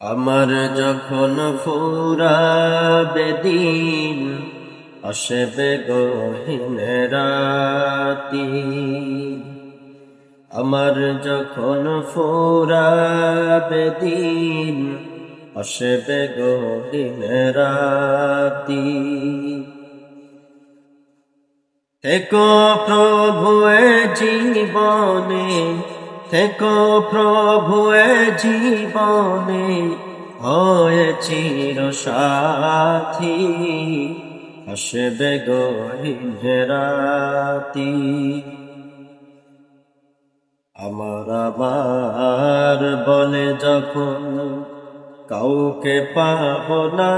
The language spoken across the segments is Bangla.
আমার যখন ফুরাবে দিন, আসবে গহীন রাতি। আমার যখন ফুরাবে দিন, আসবে গহীন রাতি। থেকো প্রভু জীবনে থেকো প্রভু জীবনে, হয়ে চির সাথী। আসবে গহিরাতি আমার আমার বলে যখন কাউকে পাব না,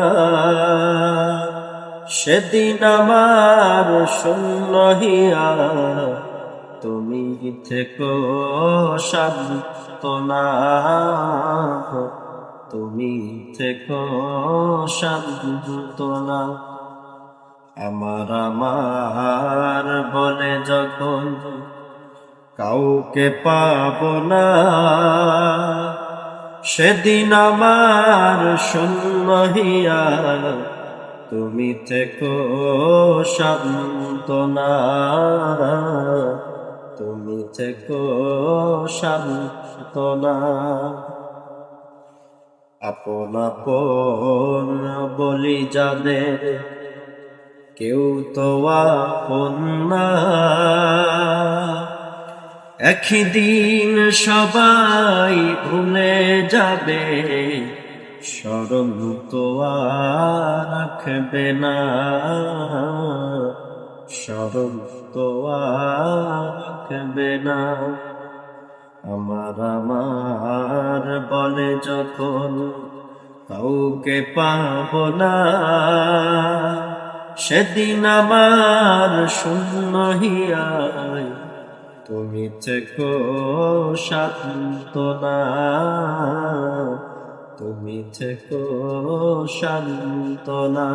সেদিন আমার শূন্য হিয়া তুমি থেকো সান্তনা তুমি থেকো সান্তনা আমার আমার বলে যখন কাউকে পাব না, সেদিন আমার শূন্য তুমি থেকো সান্তনা তুমি থেকো সান্তনা আপন আপন বলি যাদের কেউ তো আপন না। একদিন সবাই ভুলে যাবে, স্মরণ তো আর রাখবে না। স্মরণ তো রাখবে না। আমার আমার বলে যখন কাউকে পাব না, সেদিন আমার শূন্য হিয়ায় তুমি থেকো সান্তনা তুমি থেকো সান্তনা